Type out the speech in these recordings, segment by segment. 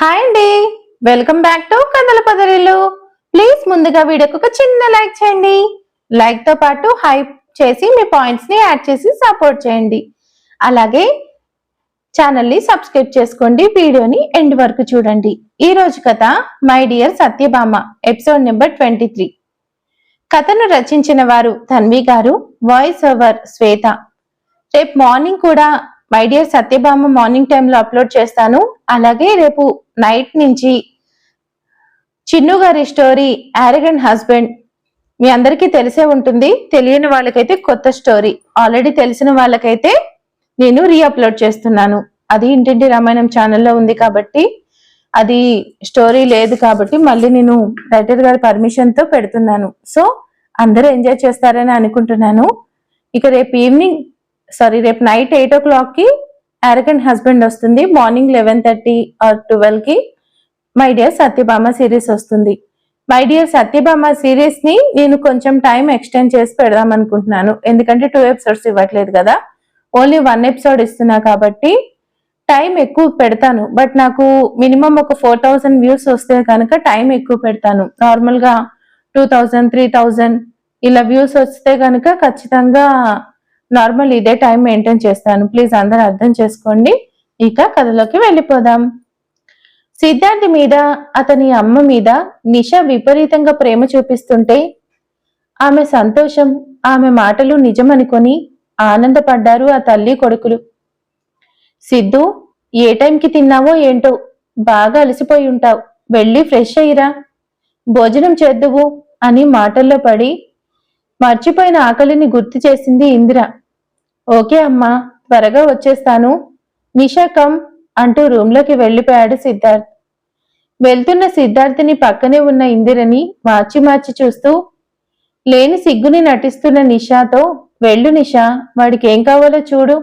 Hi అండి. Welcome back to కథల పదరిలు. Please ముందుగా వీడియోకి ఒక చిన్న లైక్ చేయండి. లైక్తో పాటు హైప్ చేసి మీ పాయింట్స్ని యాడ్ చేసి సపోర్ట్ చేయండి. అలాగే ఛానల్ని సబ్స్క్రైబ్ చేసుకోండి. వీడియోని ఎండ్ వరకు చూడండి. ఈ రోజు కథ my dear Satyabhama episode number twenty three. కథను రచించిన వారు తన్వి గారు వాయిస్ ఓవర్ శ్వేత. రేపు మార్నింగ్ కూడా మై డియర్ సత్యభామ మార్నింగ్ టైంలో అప్లోడ్ చేస్తాను. అలాగే రేపు నైట్ నుంచి చిన్ను గారి స్టోరీ ఆరగండ్ హస్బెండ్ మీ అందరికీ తెలిసే ఉంటుంది. తెలియని వాళ్ళకైతే కొత్త స్టోరీ ఆల్రెడీ తెలిసిన వాళ్ళకైతే నేను రీఅప్లోడ్ చేస్తున్నాను. అది ఇంటింటి రామాయణం ఛానల్లో ఉంది కాబట్టి అది స్టోరీ లేదు కాబట్టి మళ్ళీ నేను రైటర్ గారి పర్మిషన్తో పెడుతున్నాను. సో అందరూ ఎంజాయ్ చేస్తారని అనుకుంటున్నాను. ఇక రేపు ఈవినింగ్ సారీ రేపు నైట్ ఎయిట్ ఓ క్లాక్కి అరగంట్ హస్బెండ్ వస్తుంది. మార్నింగ్ లెవెన్ థర్టీ ఆర్ ట్వెల్వ్కి మై డియర్ సత్యభామ సిరీస్ వస్తుంది. మై డియర్ సత్యభామ సిరీస్ని నేను కొంచెం టైం ఎక్స్టెండ్ చేసి పెడదాం అనుకుంటున్నాను. ఎందుకంటే టూ ఎపిసోడ్స్ ఇవ్వట్లేదు కదా. ఓన్లీ వన్ ఎపిసోడ్ ఇస్తున్నా కాబట్టి టైం ఎక్కువ పెడతాను. బట్ నాకు మినిమం ఒక ఫోర్ థౌసండ్ వ్యూస్ వస్తే కనుక టైం ఎక్కువ పెడతాను. నార్మల్గా టూ థౌజండ్ త్రీ థౌజండ్ ఇలా వ్యూస్ వస్తే కనుక ఖచ్చితంగా నార్మల్ ఇదే టైం మెయింటైన్ చేస్తాను. ప్లీజ్ అందరూ అర్థం చేసుకోండి. ఇక కథలోకి వెళ్ళిపోదాం. సిద్ధార్థి మీద అతని అమ్మ మీద నిష విపరీతంగా ప్రేమ చూపిస్తుంటే ఆమె సంతోషం ఆమె మాటలు నిజమనుకొని ఆనందపడ్డారు ఆ తల్లి కొడుకులు. సిద్ధు ఏ టైంకి తిన్నావో ఏంటో బాగా అలసిపోయి ఉంటావు. వెళ్ళి ఫ్రెష్ అయ్యిరా. భోజనం చేద్దువు అని మాటల్లో పడి మర్చిపోయిన ఆకలిని గుర్తు చేసింది ఇందిర. ఓకే అమ్మా త్వరగా వచ్చేస్తాను. నిషాకం అంటూ రూమ్లోకి వెళ్ళిపోయాడు సిద్ధార్థ్. వెళ్తున్న సిద్ధార్థిని పక్కనే ఉన్న ఇందిరని మార్చి మార్చి చూస్తూ లేని సిగ్గుని నటిస్తున్న నిషాతో వెళ్ళు నిషా వాడికి ఏం కావాలో చూడు.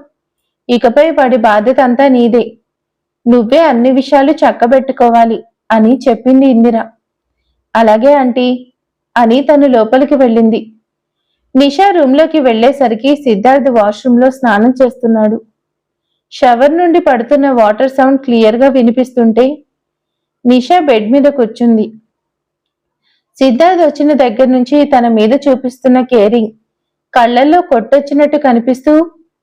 ఇకపై వాడి బాధ్యత అంతా నీదే. నువ్వే అన్ని విషయాలు చక్కబెట్టుకోవాలి అని చెప్పింది ఇందిర. అలాగే ఆంటీ అని తను లోపలికి వెళ్ళింది. నిషా రూమ్లోకి వెళ్ళేసరికి సిద్ధార్థ్ వాష్రూంలో స్నానం చేస్తున్నాడు. షవర్ నుండి పడుతున్న వాటర్ సౌండ్ క్లియర్గా వినిపిస్తుంటే నిషా బెడ్ మీద కూర్చుంది. సిద్ధార్థ్ వచ్చిన దగ్గర నుంచి తన మీద చూపిస్తున్న కేరింగ్ కళ్ళల్లో కొట్టొచ్చినట్టు కనిపిస్తూ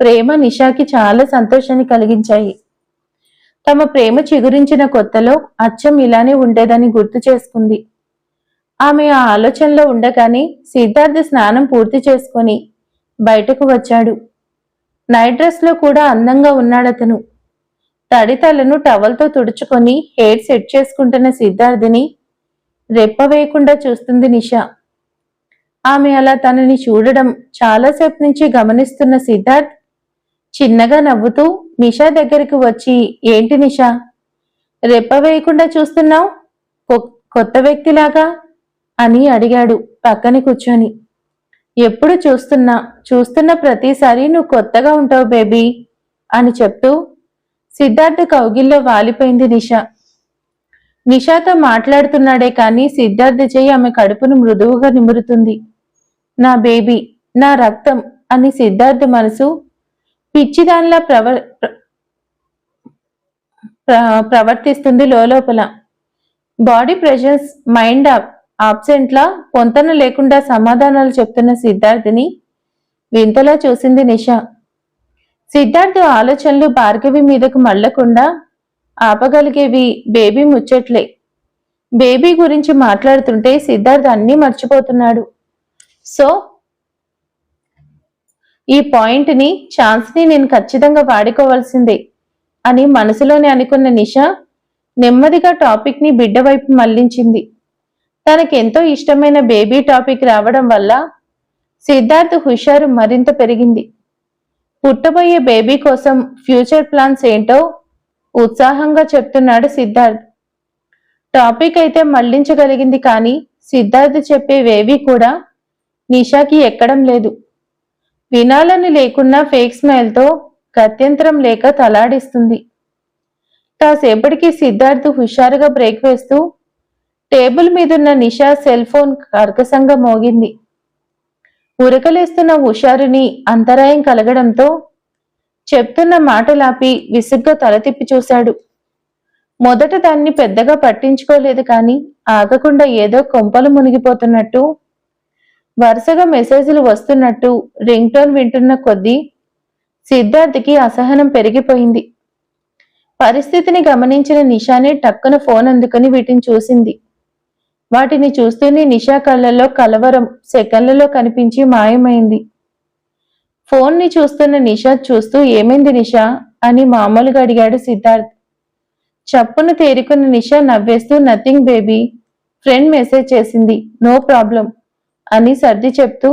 ప్రేమ నిషాకి చాలా సంతోషాన్ని కలిగించాయి. తమ ప్రేమ చిగురించిన కొత్తలో అచ్చం ఇలానే ఉండేదని గుర్తు చేసుకుంది. ఆమె ఆ ఆలోచనలో ఉండగానే సిద్ధార్థ స్నానం పూర్తి చేసుకొని బయటకు వచ్చాడు. నైట్ డ్రెస్లో కూడా అందంగా ఉన్నాడతను తడితలను టవల్తో తుడుచుకొని హెయిర్ సెట్ చేసుకుంటున్న సిద్ధార్థిని రెప్ప వేయకుండా చూస్తుంది నిషా. ఆమె అలా తనని చూడడం చాలాసేపు నుంచి గమనిస్తున్న సిద్ధార్థ్ చిన్నగా నవ్వుతూ నిషా దగ్గరికి వచ్చి ఏంటి నిషా? రెప్ప వేయకుండా చూస్తున్నావు? కొత్త వ్యక్తిలాగా? అని అడిగాడు పక్కన కూర్చొని. ఎప్పుడు చూస్తున్నా? చూస్తున్న ప్రతిసారి నువ్వు కొత్తగా ఉంటావు బేబీ అని చెప్తూ సిద్ధార్థ కౌగిల్లో వాలిపోయింది నిష. నిషాతో మాట్లాడుతున్నాడే కానీ సిద్ధార్థ చేయి ఆమె కడుపును మృదువుగా నిమురుతుంది. నా బేబీ నా రక్తం అని సిద్ధార్థ మనసు పిచ్చిదానిలా ప్రవ ప్రవర్తిస్తుంది లోపల బాడీ ప్రెషర్స్ మైండ్ ఆబ్సెంట్లా పొంతన లేకుండా సమాధానాలు చెప్తున్న సిద్ధార్థిని వింతలా చూసింది నిష. సిద్ధార్థ్ ఆలోచనలు భార్గవి మీదకు మళ్ళకుండా ఆపగలిగేవి బేబీ ముచ్చట్లే. బేబీ గురించి మాట్లాడుతుంటే సిద్ధార్థ్ అన్నీ మర్చిపోతున్నాడు. సో ఈ పాయింట్ని ఛాన్స్ని నేను ఖచ్చితంగా వాడుకోవాల్సిందే అని మనసులోనే అనుకున్న నిష నెమ్మదిగా టాపిక్ని బిడ్డ వైపు మళ్ళించింది తనకెంతో ఇష్టమైన బేబీ టాపిక్ రావడం వల్ల సిద్ధార్థ్ హుషారు మరింత పెరిగింది. పుట్టబోయే బేబీ కోసం ఫ్యూచర్ ప్లాన్స్ ఏంటో ఉత్సాహంగా చెప్తున్నాడు సిద్ధార్థ్. టాపిక్ అయితే మళ్ళించగలిగింది కానీ సిద్ధార్థ్ చెప్పేవేవి కూడా నిషాకి ఎక్కడం లేదు. వినాలని లేకున్నా ఫేక్ స్మైల్తో గత్యంతరం లేక తలాడిస్తుంది. కాసేపటికి సిద్ధార్థ్ హుషారుగా బ్రేక్ వేస్తూ టేబుల్ మీదున్న నిషా సెల్ ఫోన్ కర్కసంగా మోగింది. ఉరకలేస్తున్న హుషారుని అంతరాయం కలగడంతో చెప్తున్న మాటలాపి విసుగ్గా తల తిప్పి చూశాడు. మొదట దాన్ని పెద్దగా పట్టించుకోలేదు కానీ ఆగకుండా ఏదో కొంపలు మునిగిపోతున్నట్టు వరుసగా మెసేజ్లు వస్తున్నట్టు రింగ్ టోన్ వింటున్న కొద్దీ సిద్ధార్థ్కి అసహనం పెరిగిపోయింది. పరిస్థితిని గమనించిన నిషానే టక్కున ఫోన్ అందుకుని వీటిని చూసింది. వాటిని చూస్తూనే నిషా కళ్ళల్లో కలవరం సెకండ్లలో కనిపించి మాయమైంది. ఫోన్ని చూస్తున్న నిషా చూస్తూ ఏమైంది నిషా? అని మామూలుగా అడిగాడు సిద్ధార్థ్. చప్పును తేరుకున్న నిషా నవ్వేస్తూ నథింగ్ బేబీ ఫ్రెండ్ మెసేజ్ చేసింది నో ప్రాబ్లం అని సర్ది చెప్తూ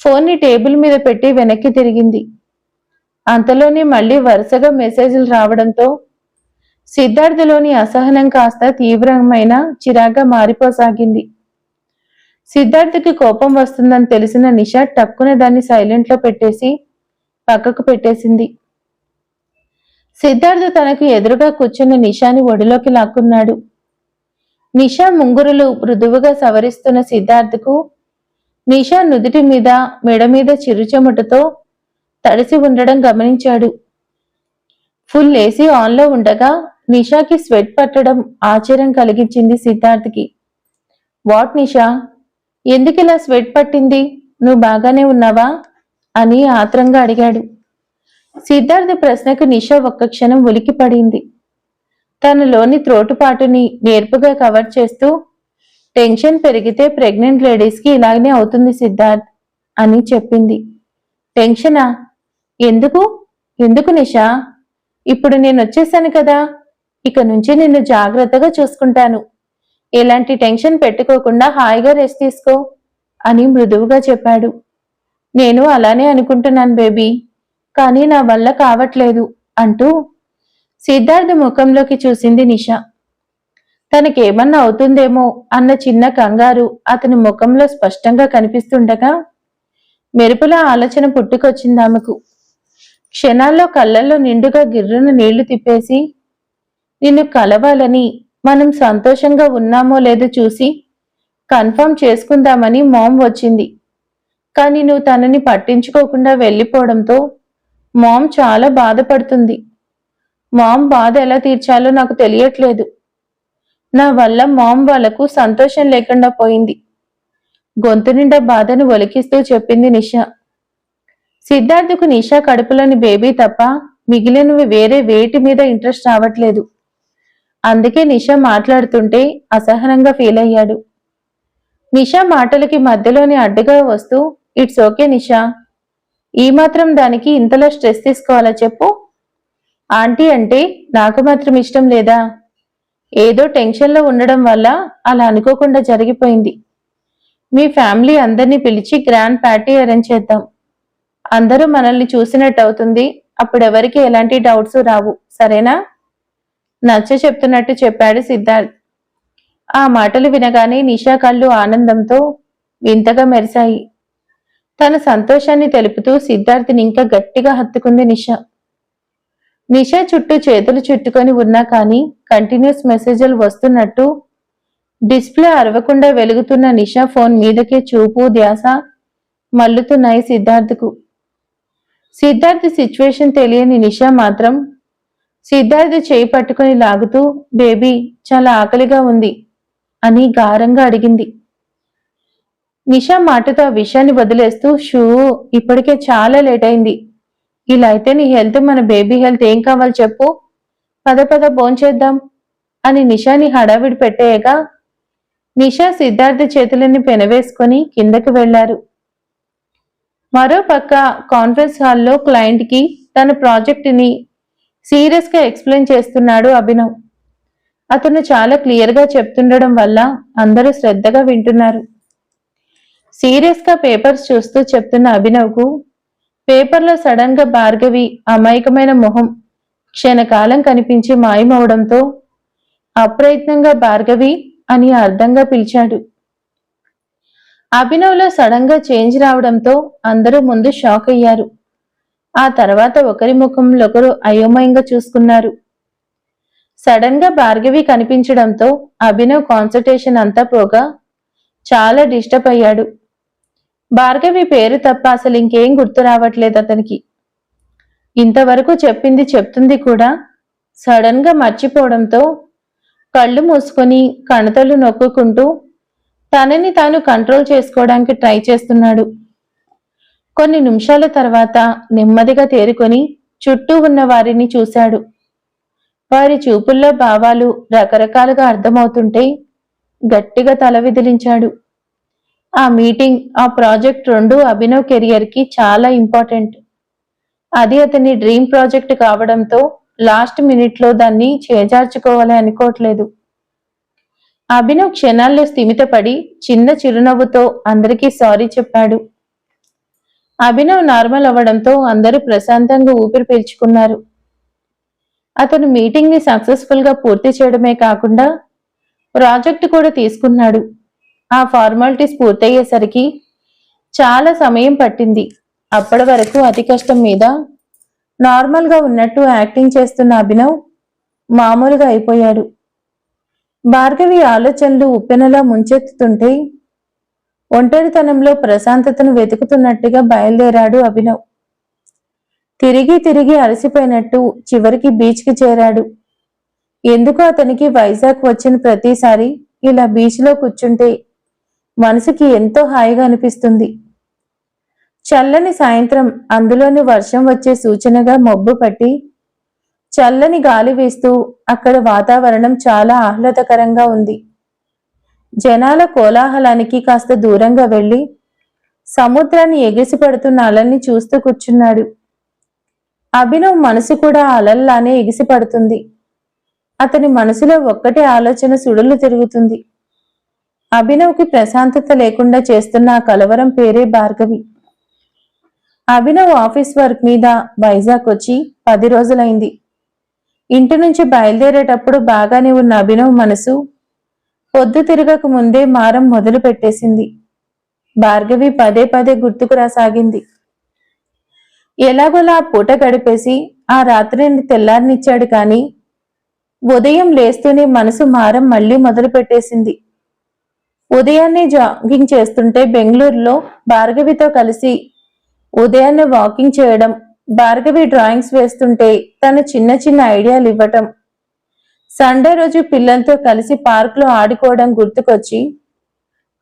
ఫోన్ని టేబుల్ మీద పెట్టి వెనక్కి తిరిగింది. అంతలోనే మళ్ళీ వరుసగా మెసేజ్లు రావడంతో సిద్ధార్థలోని అసహనం కాస్త తీవ్రమైన చిరాగ్గా మారిపోసాగింది. సిద్ధార్థకి కోపం వస్తుందని తెలిసిన నిషా టక్కున దాన్ని సైలెంట్లో పెట్టేసి పక్కకు పెట్టేసింది. సిద్ధార్థ తనకు ఎదురుగా కూర్చున్న నిషాని ఒడిలోకి లాక్కున్నాడు. నిషా ముంగురులు మృదువుగా సవరిస్తున్న సిద్ధార్థకు నిషా నుదుటి మీద మెడ మీద చిరుచెమటతో తడిసి ఉండడం గమనించాడు. ఫుల్ ఏసీ ఆన్లో ఉండగా నిషాకి స్వెట్ పట్టడం ఆశ్చర్యం కలిగించింది సిద్ధార్థ్కి. వాట్ నిషా? ఎందుకిలా స్వెట్ పట్టింది? నువ్వు బాగానే ఉన్నావా? అని ఆత్రంగా అడిగాడు. సిద్ధార్థ ప్రశ్నకు నిషా ఒక్క క్షణం ఉలికి పడింది. తనలోని త్రోటుపాటుని నేర్పుగా కవర్ చేస్తూ టెన్షన్ పెరిగితే ప్రెగ్నెంట్ లేడీస్కి ఇలాగనే అవుతుంది సిద్ధార్థ్ అని చెప్పింది. టెన్షనా? ఎందుకు? ఎందుకు నిషా? ఇప్పుడు నేను వచ్చేసాను కదా. ఇక నుంచి నిన్ను జాగ్రత్తగా చూసుకుంటాను. ఎలాంటి టెన్షన్ పెట్టుకోకుండా హాయిగా రెస్ట్ తీసుకో అని మృదువుగా చెప్పాడు. నేను అలానే అనుకుంటున్నాను బేబీ కానీ నా వల్ల కావట్లేదు అంటూ సిద్ధార్థ ముఖంలోకి చూసింది నిష. తనకేమన్నా అవుతుందేమో అన్న చిన్న కంగారు అతని ముఖంలో స్పష్టంగా కనిపిస్తుండగా మెరుపుల ఆలోచన పుట్టుకొచ్చింది ఆమెకు క్షణాల్లో కళ్ళల్లో నిండుగా గిర్రున నీళ్ళు తిప్పేసి నిన్ను కలవాలని మనం సంతోషంగా ఉన్నామో లేదో చూసి కన్ఫర్మ్ చేసుకుందామని మామ్ వచ్చింది. కానీ నువ్వు తనని పట్టించుకోకుండా వెళ్ళిపోవడంతో మామ్ చాలా బాధపడుతుంది. మామ్ బాధ ఎలా తీర్చాలో నాకు తెలియట్లేదు. నా వల్ల మామ్ వాళ్ళకు సంతోషం లేకుండా పోయింది. గొంతు నిండా బాధను ఒలికిస్తూ చెప్పింది నిషా. సిద్ధార్థకు నిషా కడుపులోని బేబీ తప్ప మిగిలినవి వేరే వేటి మీద ఇంట్రెస్ట్ రావట్లేదు. అందుకే నిషా మాట్లాడుతుంటే అసహనంగా ఫీల్ అయ్యాడు. నిషా మాటలకి మధ్యలోని అడ్డుగా వస్తూ ఇట్స్ ఓకే నిషా. ఈ మాత్రం దానికి ఇంతలో స్ట్రెస్ తీసుకోవాలా చెప్పు. ఆంటీ అంటే నాకు మాత్రం ఇష్టం లేదా? ఏదో టెన్షన్లో ఉండడం వల్ల అలా అనుకోకుండా జరిగిపోయింది. మీ ఫ్యామిలీ అందరినీ పిలిచి గ్రాండ్ పార్టీ అరేంజ్ చేద్దాం. అందరూ మనల్ని చూసినట్టు అవుతుంది. అప్పుడెవరికి ఎలాంటి డౌట్స్ రావు. సరేనా? నచ్చ చెప్తున్నట్టు చెప్పాడు సిద్ధార్థ్. ఆ మాటలు వినగానే నిషా కళ్ళు ఆనందంతో వింతగా మెరిశాయి. తన సంతోషాన్ని తెలుపుతూ సిద్ధార్థిని ఇంకా గట్టిగా హత్తుకుంది నిషా. నిషా చుట్టూ చేతులు చుట్టుకొని ఉన్నా కానీ కంటిన్యూస్ మెసేజ్లు వస్తున్నట్టు డిస్ప్లే అరవకుండా వెలుగుతున్న నిషా ఫోన్ మీదకే చూపు ధ్యాస మల్లుతున్నాయి సిద్ధార్థకు. సిద్ధార్థ్ సిచ్యువేషన్ తెలియని నిషా మాత్రం సిద్ధార్థ చేయి పట్టుకుని లాగుతూ బేబీ చాలా ఆకలిగా ఉంది అని గారంగా అడిగింది. నిషా మాటతో ఆ విషయాన్ని వదిలేస్తూ షూ ఇప్పటికే చాలా లేట్ అయింది. ఇలా అయితే నీ హెల్త్ మన బేబీ హెల్త్ ఏం కావాలి చెప్పు. పద పద భోంచేద్దాం అని నిషాని హడావిడి పెట్టేయగా నిషా సిద్ధార్థ చేతులని పెనవేసుకొని కిందకి వెళ్ళారు మరో పక్క కాన్ఫరెన్స్ హాల్లో క్లయింట్కి తన ప్రాజెక్టుని సీరియస్గా ఎక్స్ప్లెయిన్ చేస్తున్నాడు అభినవ్. అతను చాలా క్లియర్గా చెప్తుండడం వల్ల అందరూ శ్రద్ధగా వింటున్నారు. సీరియస్గా పేపర్స్ చూస్తూ చెప్తున్న అభినవ్కు పేపర్లో సడన్గా భార్గవి అమాయకమైన మొహం క్షణకాలం కనిపించి మాయమవడంతో అప్రయత్నంగా భార్గవి అని అర్థంగా పిలిచాడు. అభినవ్లో సడన్గా చేంజ్ రావడంతో అందరూ ముందు షాక్ అయ్యారు. ఆ తర్వాత ఒకరి ముఖంలో ఒకరు అయోమయంగా చూసుకున్నారు. సడన్గా భార్గవి కనిపించడంతో అభినవ్ కాన్సన్ట్రేషన్ అంతా పోగా చాలా డిస్టర్బ్ అయ్యాడు. భార్గవి పేరు తప్ప అసలు ఇంకేం గుర్తు రావట్లేదు అతనికి. ఇంతవరకు చెప్పింది చెప్తుంది కూడా సడన్గా మర్చిపోవడంతో కళ్ళు మూసుకొని కణతలు నొక్కుకుంటూ తనని తాను కంట్రోల్ చేసుకోవడానికి ట్రై చేస్తున్నాడు. కొన్ని నిమిషాల తర్వాత నెమ్మదిగా తేరుకొని చుట్టూ ఉన్న వారిని చూశాడు. వారి చూపుల్లో భావాలు రకరకాలుగా అర్థమవుతుంటే గట్టిగా తల విదిలించాడు. ఆ మీటింగ్ ఆ ప్రాజెక్ట్ రెండు అభినవ్ కెరియర్కి చాలా ఇంపార్టెంట్. అది అతని డ్రీమ్ ప్రాజెక్ట్ కావడంతో లాస్ట్ మినిట్లో దాన్ని చేజార్చుకోవాలి అనుకోవట్లేదు. అభినవ్ క్షణాల్లో స్థిమితపడి చిన్న చిరునవ్వుతో అందరికీ సారీ చెప్పాడు. అభినవ్ నార్మల్ అవ్వడంతో అందరూ ప్రశాంతంగా ఊపిరి పీల్చుకున్నారు. అతను మీటింగ్ని సక్సెస్ఫుల్గా పూర్తి చేయడమే కాకుండా ప్రాజెక్ట్ కూడా తీసుకున్నాడు. ఆ ఫార్మాలిటీస్ పూర్తయ్యేసరికి చాలా సమయం పట్టింది. అప్పటి వరకు అతి కష్టం మీద నార్మల్గా ఉన్నట్టు యాక్టింగ్ చేస్తున్న అభినవ్ మామూలుగా అయిపోయాడు. భార్గవి ఆలోచనలు ఉప్పెనలా ముంచెత్తుతుంటే ఒంటరితనంలో ప్రశాంతతను వెతుకుతున్నట్టుగా బయలుదేరాడు అభినవ్. తిరిగి తిరిగి అలసిపోయినట్టు చివరికి బీచ్కి చేరాడు. ఎందుకు అతనికి వైజాగ్ వచ్చిన ప్రతిసారి ఇలా బీచ్లో కూర్చుంటే మనసుకి ఎంతో హాయిగా అనిపిస్తుంది. చల్లని సాయంత్రం అందులోని వర్షం వచ్చే సూచనగా మబ్బు పట్టి చల్లని గాలి వీస్తూ అక్కడ వాతావరణం చాలా ఆహ్లాదకరంగా ఉంది. జనాల కోలాహలానికి కాస్త దూరంగా వెళ్ళి సముద్రాన్ని ఎగిసిపడుతున్న అలల్ని చూస్తూ కూర్చున్నాడు. అభినవ్ మనసు కూడా అలల్లానే ఎగిసిపడుతుంది అతని మనసులో ఒక్కటే ఆలోచన సుడులు తిరుగుతుంది. అభినవ్కి ప్రశాంతత లేకుండా చేస్తున్న ఆ కలవరం పేరే భార్గవి. అభినవ్ ఆఫీస్ వర్క్ మీద వైజాగ్ వచ్చి పది రోజులైంది. ఇంటి నుంచి బయలుదేరేటప్పుడు బాగానే ఉన్న అభినవ్ మనసు పొద్దు తిరగక ముందే మారం మొదలు పెట్టేసింది. భార్గవి పదే పదే గుర్తుకు రాసాగింది. ఎలాగోలా పూట గడిపేసి ఆ రాత్రిని తెల్లారినిచ్చాడు కాని ఉదయం లేస్తూనే మనసు మారం మళ్ళీ మొదలు పెట్టేసింది. ఉదయాన్నే జాగింగ్ చేస్తుంటే బెంగళూరులో భార్గవితో కలిసి ఉదయాన్నే వాకింగ్ చేయడం భార్గవి డ్రాయింగ్స్ వేస్తుంటే తను చిన్న చిన్న ఐడియాలు ఇవ్వటం సండే రోజు పిల్లలతో కలిసి పార్కులో ఆడుకోవడం గుర్తుకొచ్చి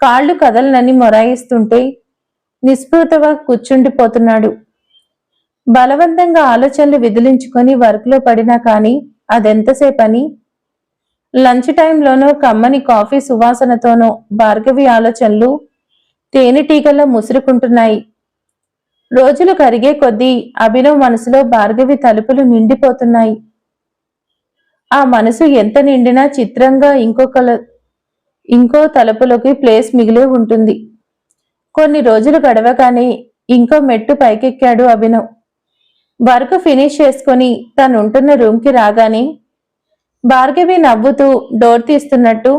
కాళ్ళు కదలనని మొరాయిస్తుంటే నిస్పృతగా కూర్చుండిపోతున్నాడు. బలవంతంగా ఆలోచనలు విదిలించుకొని వర్క్లో పడినా కానీ అదెంతసేపని? లంచ్ టైంలోనో కమ్మని కాఫీ సువాసనతోనో భార్గవి ఆలోచనలు తేనెటీగల్లో ముసురుకుంటున్నాయి. రోజులు కరిగే కొద్దీ అభినవ్ మనసులో భార్గవి తలుపులు నిండిపోతున్నాయి. ఆ మనసు ఎంత నిండినా చిత్రంగా ఇంకొకల ఇంకో తలుపులోకి ప్లేస్ మిగిలే ఉంటుంది. కొన్ని రోజులు గడవగానే ఇంకో మెట్టు పైకెక్కాడు అభినవ్. వర్క్ ఫినిష్ చేసుకుని తను ఉంటున్న రూమ్కి రాగానే భార్గవి నవ్వుతూ డోర్ తీస్తున్నట్టు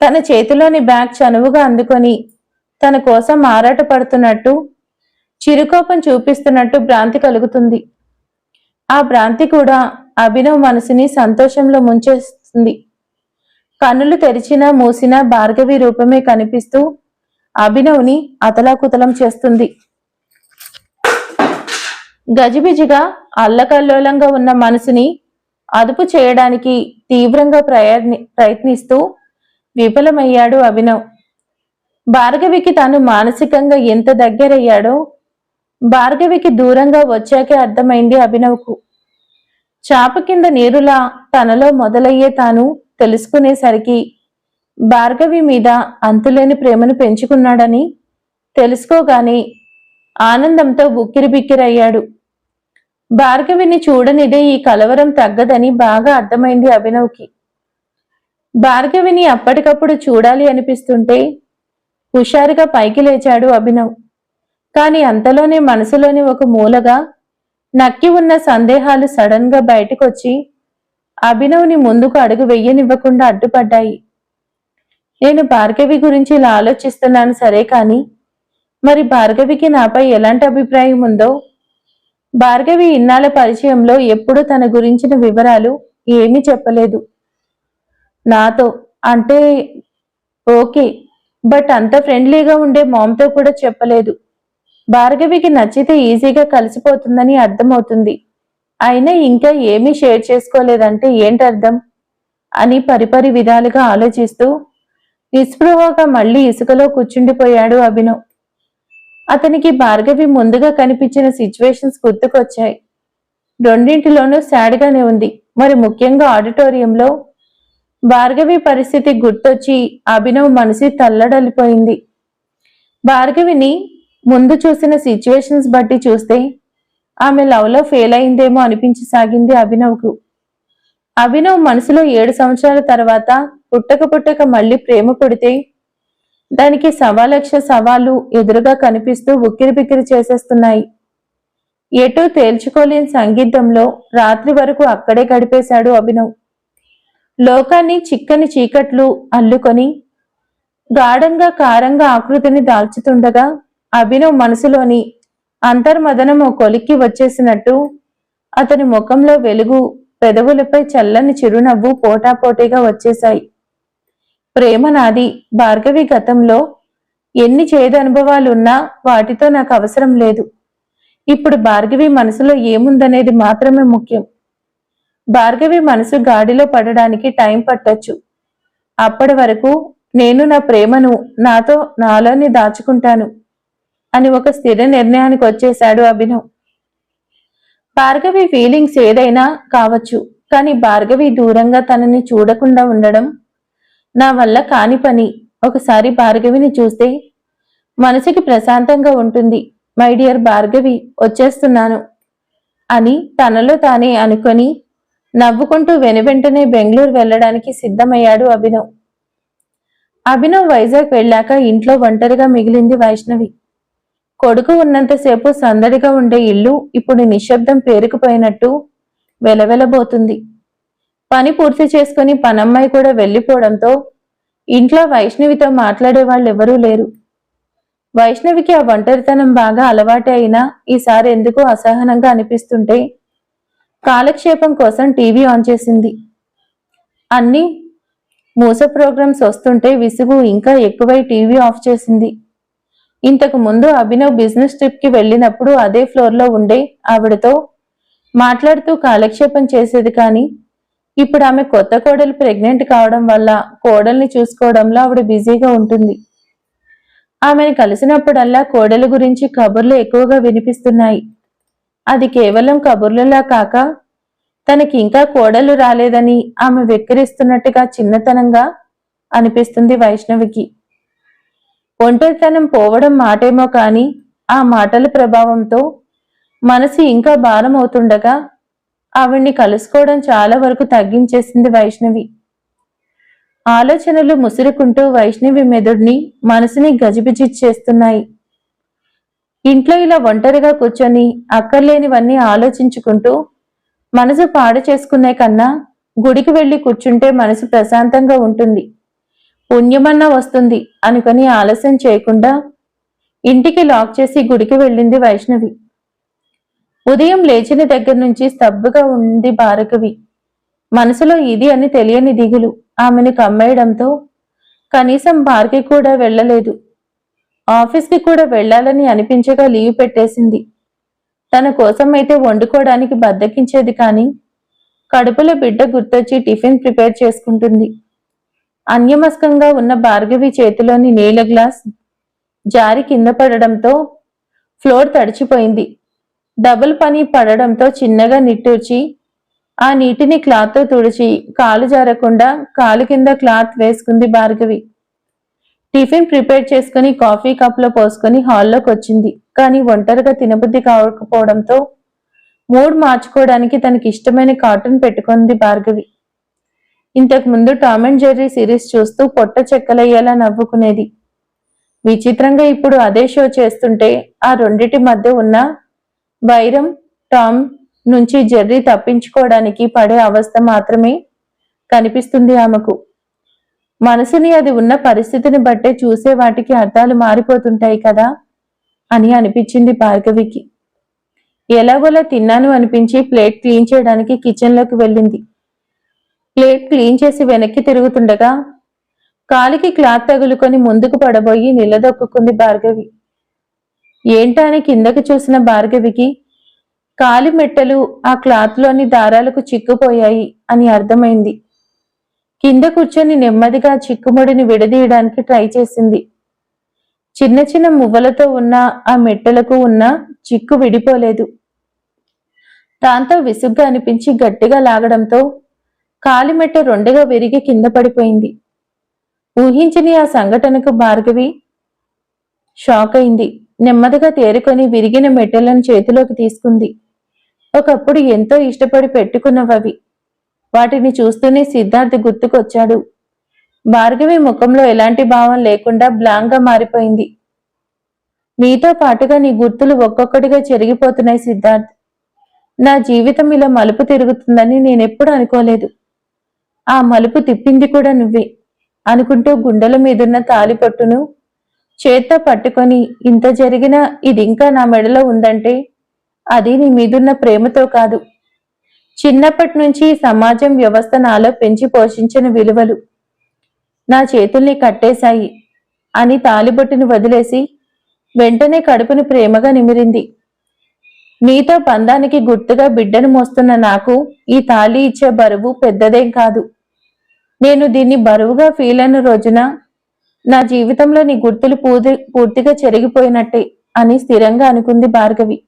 తన చేతిలోని బ్యాగ్ చనువుగా అందుకొని తన కోసం ఆరాట పడుతున్నట్టు చిరుకోపం చూపిస్తున్నట్టు భ్రాంతి కలుగుతుంది. ఆ భ్రాంతి కూడా అభినవ్ మనసుని సంతోషంలో ముంచేస్తుంది. కన్నులు తెరిచినా మూసినా భార్గవి రూపమే కనిపిస్తూ అభినవ్ని అతలాకుతలం చేస్తుంది. గజిబిజిగా అల్లకల్లోలంగా ఉన్న మనసుని అదుపు చేయడానికి తీవ్రంగా ప్రయత్ని ప్రయత్నిస్తూ విఫలమయ్యాడు అభినవ్. భార్గవికి తాను మానసికంగా ఎంత దగ్గరయ్యాడో భార్గవికి దూరంగా వచ్చాకే అర్థమైంది అభినవ్కు. చాప కింద నీరులా తనలో మొదలయ్యే తాను తెలుసుకునేసరికి భార్గవి మీద అంతులేని ప్రేమను పెంచుకున్నాడని తెలుసుకోగానే ఆనందంతో బుక్కిరిబిక్కిరయ్యాడు భార్గవిని చూడనిదే ఈ కలవరం తగ్గదని బాగా అర్థమైంది అభినవ్కి. భార్గవిని అప్పటికప్పుడు చూడాలి అనిపిస్తుంటే హుషారుగా పైకి లేచాడు అభినవ్. కాని అంతలోనే మనసులోని ఒక మూలగా నక్కి ఉన్న సందేహాలు సడన్గా బయటకొచ్చి అభినవ్ని ముందుకు అడుగు వెయ్యనివ్వకుండా అడ్డుపడ్డాయి. నేను భార్గవి గురించి ఇలా ఆలోచిస్తున్నాను సరే కాని మరి భార్గవికి నాపై ఎలాంటి అభిప్రాయం ఉందో? భార్గవి ఇన్నాళ్ళ పరిచయంలో ఎప్పుడూ తన గురించిన వివరాలు ఏమీ చెప్పలేదు. నాతో అంటే ఓకే బట్ అంత ఫ్రెండ్లీగా ఉండే మామ్తో కూడా చెప్పలేదు. భార్గవికి నచ్చితే ఈజీగా కలిసిపోతుందని అర్థమవుతుంది. అయినా ఇంకా ఏమీ షేర్ చేసుకోలేదంటే ఏంటర్థం? అని పరిపరి విధాలుగా ఆలోచిస్తూ నిస్పృహగా మళ్ళీ ఇసుకలో కూర్చుండిపోయాడు అభినవ్. అతనికి భార్గవి ముందుగా కనిపించిన సిచ్యువేషన్స్ గుర్తుకొచ్చాయి. రెండింటిలోనూ శాడ్గానే ఉంది. మరి ముఖ్యంగా ఆడిటోరియంలో భార్గవి పరిస్థితి గుర్తొచ్చి అభినవ్ మనసు తల్లడలిపోయింది భార్గవిని ముందు చూసిన సిచ్యువేషన్స్ బట్టి చూస్తే ఆమె లవ్లో ఫెయిల్ అయిందేమో అనిపించసాగింది అభినవ్కు. అభినవ్ మనసులో ఏడు సంవత్సరాల తర్వాత పుట్టక పుట్టక మళ్ళీ ప్రేమ పుడితే దానికి సవాలక్ష సవాలు ఎదురుగా కనిపిస్తూ ఉక్కిరి బిక్కిరి చేసేస్తున్నాయి. ఎటూ తేల్చుకోలేని సంగీతంలో రాత్రి వరకు అక్కడే గడిపేశాడు అభినవ్. లోకాన్ని చిక్కని చీకట్లు అల్లుకొని గాఢంగా కారంగా ఆకృతిని దాల్చుతుండగా అభినవ్ మనసులోని అంతర్మదనం ఓ కొలిక్కి వచ్చేసినట్టు అతని ముఖంలో వెలుగు పెదవులపై చల్లని చిరునవ్వు పోటాపోటీగా వచ్చేశాయి. ప్రేమ నాది భార్గవి గతంలో ఎన్ని చేదు అనుభవాలున్నా వాటితో నాకు అవసరం లేదు. ఇప్పుడు భార్గవి మనసులో ఏముందనేది మాత్రమే ముఖ్యం. భార్గవి మనసు గాడిలో పడడానికి టైం పట్టొచ్చు. అప్పటి వరకు నేను నా ప్రేమను నాతో నాలోని దాచుకుంటాను. అని ఒక స్థిర నిర్ణయానికి వచ్చేశాడు అభినవ్. భార్గవి ఫీలింగ్స్ ఏదైనా కావచ్చు కానీ భార్గవి దూరంగా తనని చూడకుండా ఉండడం నా వల్ల కాని పని. ఒకసారి భార్గవిని చూస్తే మనసుకి ప్రశాంతంగా ఉంటుంది. మై డియర్ భార్గవి వచ్చేస్తున్నాను అని తనలో తానే అనుకొని నవ్వుకుంటూ వెనువెంటనే బెంగళూరు వెళ్ళడానికి సిద్ధమయ్యాడు అభినవ్. అభినవ్ వైజాగ్ వెళ్ళాక ఇంట్లో ఒంటరిగా మిగిలింది వైష్ణవి. కొడుకు ఉన్నంతసేపు సందడిగా ఉండే ఇల్లు ఇప్పుడు నిశ్శబ్దం పేరుకుపోయినట్టు వెలవెలబోతుంది. పని పూర్తి చేసుకుని పనమ్మాయి కూడా వెళ్ళిపోవడంతో ఇంట్లో వైష్ణవితో మాట్లాడే వాళ్ళు ఎవరూ లేరు. వైష్ణవికి ఆ ఒంటరితనం బాగా అలవాటే అయినా ఈసారి ఎందుకో అసహనంగా అనిపిస్తుంటే కాలక్షేపం కోసం టీవీ ఆన్ చేసింది. అన్ని మూస ప్రోగ్రామ్స్ వస్తుంటే విసుగు ఇంకా ఎక్కువై టీవీ ఆఫ్ చేసింది. ఇంతకు ముందు అభినవ్ బిజినెస్ ట్రిప్కి వెళ్ళినప్పుడు అదే ఫ్లోర్లో ఉండే ఆవిడతో మాట్లాడుతూ కాలక్షేపం చేసేది కానీ ఇప్పుడు ఆమె కొత్త కోడలు ప్రెగ్నెంట్ కావడం వల్ల కోడల్ని చూసుకోవడంలో ఆవిడ బిజీగా ఉంటుంది. ఆమెను కలిసినప్పుడల్లా కోడలు గురించి కబుర్లు ఎక్కువగా వినిపిస్తున్నాయి. అది కేవలం కబుర్లలా కాక తనకి ఇంకా కోడలు రాలేదని ఆమె వెక్కిరిస్తున్నట్టుగా చిన్నతనంగా అనిపిస్తుంది వైష్ణవికి. ఒంటరితనం పోవడం మాటేమో కాని ఆ మాటల ప్రభావంతో మనసు ఇంకా భారం అవుతుండగా ఆవిడ్ని కలుసుకోవడం చాలా వరకు తగ్గించేసింది వైష్ణవి. ఆలోచనలు ముసురుకుంటూ వైష్ణవి మెదుడిని మనసుని గజిబిజిచ్చేస్తున్నాయి ఇంట్లో ఇలా ఒంటరిగా కూర్చొని అక్కర్లేనివన్నీ ఆలోచించుకుంటూ మనసు పాడు చేసుకునే కన్నా గుడికి వెళ్ళి కూర్చుంటే మనసు ప్రశాంతంగా ఉంటుంది. పుణ్యమన్నా వస్తుంది అనుకుని ఆలస్యం చేయకుండా ఇంటికి లాక్ చేసి గుడికి వెళ్ళింది వైష్ణవి. ఉదయం లేచిన దగ్గర నుంచి స్తబ్బుగా ఉంది భారగవి. మనసులో ఇది అని తెలియని దిగులు ఆమెను కమ్మేయడంతో కనీసం బార్కి కూడా వెళ్ళలేదు. ఆఫీస్కి కూడా వెళ్ళాలని అనిపించగా లీవ్ పెట్టేసింది. తన కోసం అయితే వండుకోవడానికి బద్దకించేది కానీ కడుపులో బిడ్డ గుర్తొచ్చి టిఫిన్ ప్రిపేర్ చేసుకుంటుంది. అన్యమస్కంగా ఉన్న భార్గవి చేతిలోని నీళ్ళ గ్లాస్ జారి కింద పడడంతో ఫ్లోర్ తడిచిపోయింది. డబుల్ పని పడడంతో చిన్నగా నిట్టూర్చి ఆ నీటిని క్లాత్తో తుడిచి కాలు జారకుండా కాలు కింద క్లాత్ వేసుకుంది భార్గవి. టిఫిన్ ప్రిపేర్ చేసుకుని కాఫీ కప్లో పోసుకొని హాల్లోకి వచ్చింది. కానీ ఒంటరిగా తినబుద్ధి కావకపోవడంతో మూడ్ మార్చుకోవడానికి తనకి ఇష్టమైన కార్టూన్ పెట్టుకుంది భార్గవి. ఇంతకు ముందు టామ్ అండ్ జెర్రీ సిరీస్ చూస్తూ పొట్ట చెక్కలయ్యేలా నవ్వుకునేది. విచిత్రంగా ఇప్పుడు అదే షో చేస్తుంటే ఆ రెండిటి మధ్య ఉన్న వైరం టామ్ నుంచి జెర్రీ తప్పించుకోవడానికి పడే అవస్థ మాత్రమే కనిపిస్తుంది ఆమెకు. మనసుని అది ఉన్న పరిస్థితిని బట్టే చూసే వాటికి అర్థాలు మారిపోతుంటాయి కదా అని అనిపించింది భార్గవికి. ఎలాగోలా తిన్నాను అనిపించి ప్లేట్ క్లీన్ చేయడానికి కిచెన్లోకి వెళ్ళింది. ప్లేట్ క్లీన్ చేసి వెనక్కి తిరుగుతుండగా కాలికి క్లాత్ తగులుకొని ముందుకు పడబోయి నిలదొక్కుంది భార్గవి. ఏంటా అని కిందకి చూసిన భార్గవికి కాలి మెట్టలు ఆ క్లాత్లోని దారాలకు చిక్కుపోయాయి అని అర్థమైంది. కింద కూర్చొని నెమ్మదిగా చిక్కుముడిని విడదీయడానికి ట్రై చేసింది. చిన్న చిన్న మువ్వలతో ఉన్న ఆ మెట్టలకు ఉన్న చిక్కు విడిపోలేదు. దాంతో విసుగ్గా అనిపించి గట్టిగా లాగడంతో కాలిమెట్ట రెండుగా విరిగి కింద పడిపోయింది. ఊహించని ఆ సంఘటనకు భార్గవి షాక్ అయింది. నెమ్మదిగా తేరుకొని విరిగిన మెట్టెలను చేతిలోకి తీసుకుంది. ఒకప్పుడు ఎంతో ఇష్టపడి పెట్టుకున్నవవి. వాటిని చూస్తూనే సిద్ధార్థ్ గుర్తుకొచ్చాడు. భార్గవి ముఖంలో ఎలాంటి భావం లేకుండా బ్లాంక్గా మారిపోయింది. నీతో పాటుగా నీ గుర్తులు ఒక్కొక్కటిగా చెరిగిపోతున్నాయి సిద్ధార్థ్. నా జీవితం ఇలా మలుపు తిరుగుతుందని నేనెప్పుడు అనుకోలేదు. ఆ మలుపు తిప్పింది కూడా నువ్వే అనుకుంటూ గుండెల మీదున్న తాలిపట్టును చేత్తో పట్టుకొని ఇంత జరిగినా ఇది ఇంకా నా మెడలో ఉందంటే అది నీ మీదున్న ప్రేమతో కాదు. చిన్నప్పటి నుంచి సమాజం వ్యవస్థ నాలో పెంచి పోషించిన విలువలు. నా చేతుల్ని కట్టేశాయి అని తాలిబొట్టును వదిలేసి వెంటనే కడుపుని ప్రేమగా నిమిరింది. నీతో బంధానికి గుర్తుగా బిడ్డను మోస్తున్న నాకు ఈ తాళి ఇచ్చే బరువు పెద్దదేం కాదు. నేను దీన్ని బరువుగా ఫీల్ అయిన రోజున నా జీవితంలో నీ గుర్తులు పూర్తి పూర్తిగా చెరిగిపోయినట్టే అని స్థిరంగా అనుకుంది భార్గవి.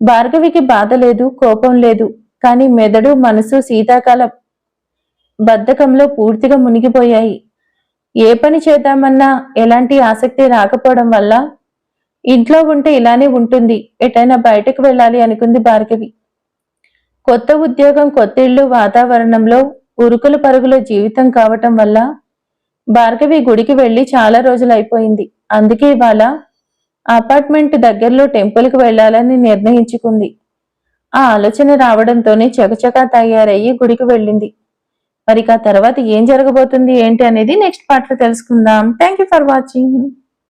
భార్గవికి బాధ లేదు కోపం లేదు కానీ మెదడు మనసు శీతాకాల బద్ధకంలో పూర్తిగా మునిగిపోయాయి. ఏ పని చేద్దామన్నా ఎలాంటి ఆసక్తి రాకపోవడం వల్ల ఇంట్లో ఉంటే ఇలానే ఉంటుంది ఎటైనా బయటకు వెళ్ళాలి అనుకుంది భార్గవి. కొత్త ఉద్యోగం కొత్త ఇళ్ళు వాతావరణంలో ఉరుకులు పరుగుల జీవితం కావటం వల్ల భార్గవి గుడికి వెళ్ళి చాలా రోజులు అయిపోయింది అందుకే ఇవాళ అపార్ట్మెంట్ దగ్గరలో టెంపుల్కి వెళ్ళాలని నిర్ణయించుకుంది. ఆ ఆలోచన రావడంతోనే చకచకా తయారయ్యి గుడికి వెళ్ళింది. మరి ఆ తర్వాత ఏం జరగబోతుంది ఏంటి అనేది నెక్స్ట్ పార్ట్ తెలుసుకుందాం. Thank you for watching.